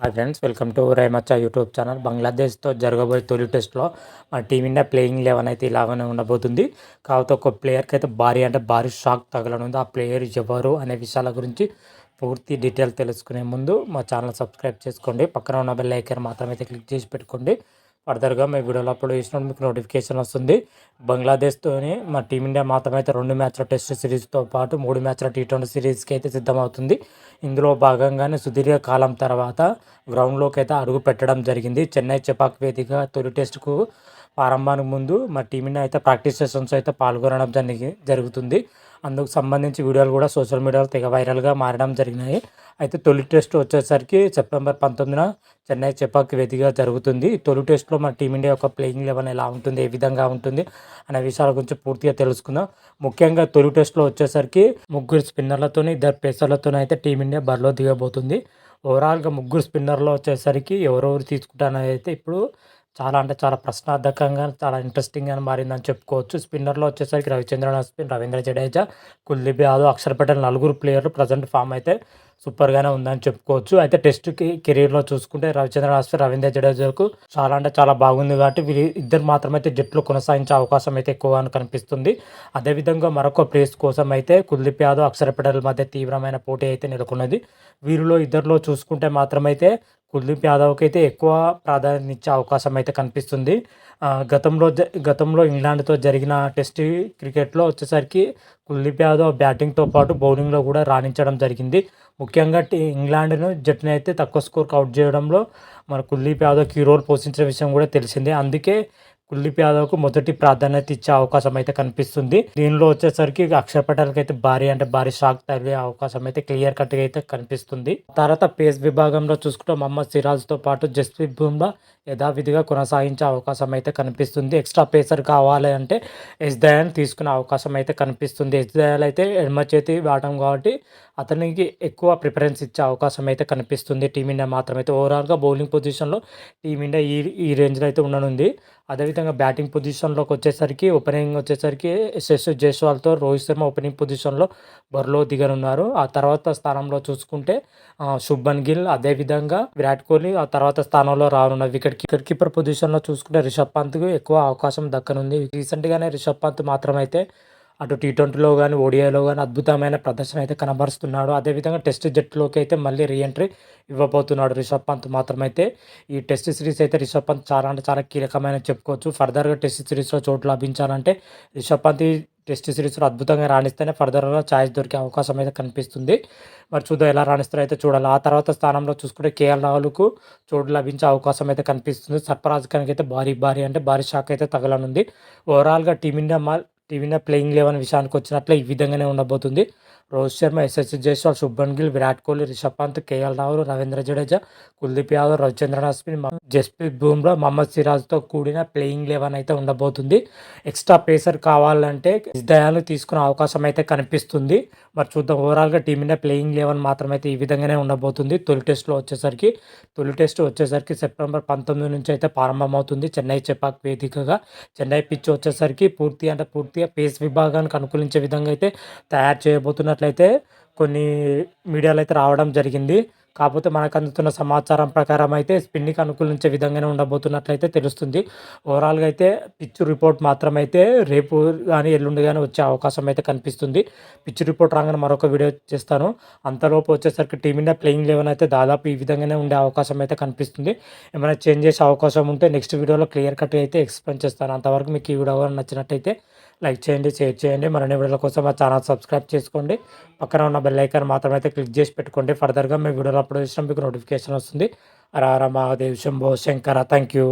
Hi friends welcome to రైమచ్చా YouTube channel బంగ్లాదేశ్తో జరగబోయే తొలి టెస్ట్లో మన టీమిండియా ప్లేయింగ్ లెవెన్ అయితే ఇలాగనే ఉండబోతుంది. కాకపోతే ఒక ప్లేయర్కి అయితే భారీ అంటే భారీ షాక్ తగలనుంది. ఆ ప్లేయర్ ఎవరు అనే విషయాల గురించి పూర్తి డీటెయిల్ తెలుసుకునే ముందు మా ఛానల్ సబ్స్క్రైబ్ చేసుకోండి. పక్కన ఉన్న బెల్ ఐకన్ మాత్రమే క్లిక్ చేసి పెట్టుకోండి. ఫర్దర్గా మీ వీడియోలో అప్లోడ్ చేసినప్పుడు మీకు నోటిఫికేషన్ వస్తుంది. బంగ్లాదేశ్తోని మా టీమిండియా మాత్రం అయితే రెండు మ్యాచ్ల టెస్ట్ సిరీస్తో పాటు మూడు మ్యాచ్ల టీ ట్వంటీ సిరీస్కి అయితే సిద్ధమవుతుంది. ఇందులో భాగంగానే సుదీర్ఘ కాలం తర్వాత గ్రౌండ్లోకి అయితే అడుగు పెట్టడం జరిగింది. చెన్నై చెపాక్ వేదిక తొలి టెస్టుకు ప్రారంభానికి ముందు మా టీమిండియా అయితే ప్రాక్టీస్ సెషన్స్ అయితే పాల్గొనడం జరిగి జరుగుతుంది. అందుకు సంబంధించి వీడియోలు కూడా సోషల్ మీడియాలో తెగ వైరల్గా మారడం జరిగినాయి. అయితే తొలి టెస్ట్ వచ్చేసరికి సెప్టెంబర్ పంతొమ్మిదిన చెన్నై చెపాక్ వేదిగా జరుగుతుంది. తొలి టెస్ట్లో మన టీమిండియా యొక్క ప్లేయింగ్ లెవెన్ ఎలా ఉంటుంది ఏ విధంగా ఉంటుంది అనే విషయాల గురించి పూర్తిగా తెలుసుకుందాం. ముఖ్యంగా తొలి టెస్ట్లో వచ్చేసరికి ముగ్గురు స్పిన్నర్లతో ఇద్దరు పేసర్లతో అయితే టీమిండియా బరిలో దిగబోతుంది. ఓవరాల్గా ముగ్గురు స్పిన్నర్లో వచ్చేసరికి ఎవరెవరు తీసుకుంటారనేది అయితే ఇప్పుడు చాలా అంటే చాలా ప్రశ్నార్థకంగా చాలా ఇంట్రెస్టింగ్గా మారిందని చెప్పుకోవచ్చు. స్పిన్నర్లో వచ్చేసరికి రవిచంద్రన్ అశ్విన్ రవీంద్ర జడేజా కుల్దీప్ యాదవ్ అక్షర్ పటేల్ నలుగురు ప్లేయర్లు ప్రజెంట్ ఫామ్ అయితే సూపర్గానే ఉందని చెప్పుకోవచ్చు. అయితే టెస్ట్కి కెరీర్లో చూసుకుంటే రవిచంద్రన్ అశ్విన్ రవీంద్ర జడేజాకు చాలా అంటే చాలా బాగుంది కాబట్టి వీరి ఇద్దరు మాత్రమైతే జట్లు కొనసాగించే అవకాశం అయితే ఎక్కువ కనిపిస్తుంది. అదేవిధంగా మరొక ప్లేస్ కోసం అయితే కుల్దీప్ యాదవ్ అక్షర్ పటేల్ మధ్య తీవ్రమైన పోటీ అయితే నెలకొన్నది. వీరిలో ఇద్దరిలో చూసుకుంటే మాత్రమైతే కుల్దీప్ యాదవ్కి అయితే ఎక్కువ ప్రాధాన్యత ఇచ్చే అవకాశం అయితే కనిపిస్తుంది. గతంలో గతంలో ఇంగ్లాండ్తో జరిగిన టెస్ట్ క్రికెట్లో వచ్చేసరికి కుల్దీప్ యాదవ్ బ్యాటింగ్తో పాటు బౌలింగ్లో కూడా రాణించడం జరిగింది. ముఖ్యంగా ఇంగ్లాండ్ను జట్టుని అయితే తక్కువ స్కోర్కి అవుట్ చేయడంలో మన కుల్దీప్ యాదవ్ కీ రోల్ పోషించిన విషయం కూడా తెలిసిందే. అందుకే కుల్దీప్ యాదవ్కు మొదటి ప్రాధాన్యత ఇచ్చే అవకాశం అయితే కనిపిస్తుంది. దీనిలో వచ్చేసరికి అక్షర్ పటేల్కి అయితే భారీ అంటే భారీ షాక్ తగిలే అవకాశం అయితే క్లియర్ కట్గా అయితే కనిపిస్తుంది. తర్వాత పేస్ విభాగంలో చూసుకుంటే మహమ్మద్ సిరాజ్తో పాటు జస్ప్రీత్ బుమ్రా యథావిధిగా కొనసాగించే అవకాశం అయితే కనిపిస్తుంది. ఎక్స్ట్రా పేసర్ కావాలి అంటే ఎస్ దయాన్ తీసుకునే అవకాశం అయితే కనిపిస్తుంది. ఎస్ దయాల్ అయితే ఎడమ చేతి వాడడం కాబట్టి అతనికి ఎక్కువ ప్రిఫరెన్స్ ఇచ్చే అవకాశం అయితే కనిపిస్తుంది. టీమిండియా మాత్రమైతే ఓవరాల్గా బౌలింగ్ పొజిషన్లో టీమిండియా ఈ ఈ రేంజ్లో అయితే ఉండనుంది. అదేవిధంగా బ్యాటింగ్ పొజిషన్లోకి వచ్చేసరికి ఓపెనింగ్ వచ్చేసరికి శశ్ జైస్వాల్తో రోహిత్ శర్మ ఓపెనింగ్ పొజిషన్లో బరిలో దిగనున్నారు. ఆ తర్వాత స్థానంలో చూసుకుంటే శుభన్ గిల్ అదేవిధంగా విరాట్ కోహ్లీ ఆ తర్వాత స్థానంలో రానున్న వికెట్ వికెట్ కీపర్ పొజిషన్లో చూసుకుంటే రిషబ్ పంత్కు ఎక్కువ అవకాశం దక్కనుంది. రీసెంట్గానే రిషబ్ పంత్ మాత్రమైతే అటు టీ ట్వంటీలో కానీ ఓడిఐలో కానీ అద్భుతమైన ప్రదర్శన అయితే కనబరుస్తున్నాడు. అదేవిధంగా టెస్ట్ జట్టులోకి అయితే మళ్ళీ రీఎంట్రీ ఇవ్వబోతున్నాడు రిషబ్ పంత్ మాత్రమైతే. ఈ టెస్ట్ సిరీస్ అయితే రిషబ్ పంత్ చాలా అంటే చాలా కీలకమైన చెప్పుకోవచ్చు. ఫర్దర్గా టెస్ట్ సిరీస్లో చోటు లభించాలంటే రిషబ్ పంత్ టెస్ట్ సిరీస్లో అద్భుతంగా రాణిస్తేనే ఫర్దర్గా ఛాయిస్ దొరికే అవకాశం అయితే కనిపిస్తుంది. మరి చూద్దాం ఎలా రాణిస్తారో అయితే చూడాలి. ఆ తర్వాత స్థానంలో చూసుకుంటే కేఎల్ రాహుల్కు చోటు లభించే అవకాశం అయితే కనిపిస్తుంది. సర్ఫరాజ్ ఖాన్కి అయితే భారీ భారీ అంటే భారీ షాక్ అయితే తగలనుంది. ఓవరాల్గా టీమిండియా మా ప్లేయింగ్ లెవెన్ విషయానికి వచ్చినట్లే ఈ విధంగానే ఉండబోతుంది. రోహిత్ శర్మ ఎస్ఎస్ జైస్వాల్ శుభన్ గిల్ విరాట్ కోహ్లీ రిషబ్ పంత్ కేఎల్ రాహుల్ రవీంద్ర జడేజా కుల్దీప్ యాదవ్ రవిచంద్రన్ అశ్విన్ జస్ప్రీత్ బూమ్రా మహమ్మద్ సిరాజ్తో కూడిన ప్లేయింగ్ లెవెన్ అయితే ఉండబోతుంది. ఎక్స్ట్రా పేసర్ కావాలంటే దయాలు తీసుకునే అవకాశం అయితే కనిపిస్తుంది. మరి చూద్దాం ఓవరాల్గా టీమిండియా ప్లేయింగ్ లెవెన్ మాత్రం అయితే ఈ విధంగానే ఉండబోతుంది. తొలి టెస్ట్లో వచ్చేసరికి తొలి టెస్ట్ వచ్చేసరికి సెప్టెంబర్ పంతొమ్మిది నుంచి అయితే ప్రారంభమవుతుంది. చెన్నై చెపాక్ వేదికగా. చెన్నై పిచ్ వచ్చేసరికి పూర్తి అంటే పూర్తిగా పేస్ విభాగానికి అనుకూలించే విధంగా అయితే తయారు చేయబోతున్న అయితే కొన్ని మీడియాలో అయితే రావడం జరిగింది. కాకపోతే మనకు అందుతున్న సమాచారం ప్రకారం అయితే స్పిన్నిక్ అనుకూలించే విధంగానే ఉండబోతున్నట్లయితే తెలుస్తుంది. ఓవరాల్గా అయితే పిచ్ రిపోర్ట్ మాత్రం అయితే రేపు కానీ ఎల్లుండి కానీ వచ్చే అవకాశం అయితే కనిపిస్తుంది. పిచ్ రిపోర్ట్ రాగానే మరొక వీడియో చేస్తాను. అంతలోపు వచ్చేసరికి టీమిండియా ప్లేయింగ్ లెవెన్ అయితే దాదాపు ఈ విధంగానే ఉండే అవకాశం అయితే కనిపిస్తుంది. ఏమైనా చేంజ్ చేసే అవకాశం ఉంటే నెక్స్ట్ వీడియోలో క్లియర్ కట్ అయితే ఎక్స్ప్లెయిన్ చేస్తాను. అంతవరకు మీకు ఈ వీడియో నచ్చినట్టయితే లైక్ చేయండి షేర్ చేయండి. మరిన్ని వీడియోల కోసం మా ఛానల్ సబ్స్క్రైబ్ చేసుకోండి. పక్కన ఉన్న బెల్ ఐకాన్ మాత్రం అయితే క్లిక్ చేసి పెట్టుకోండి. ఫర్దర్గా మీ వీడియోలు అప్లోడ్ చేసినా మీకు నోటిఫికేషన్ వస్తుంది. రారా మహాదేవ్ శంభో శంకర. Thank you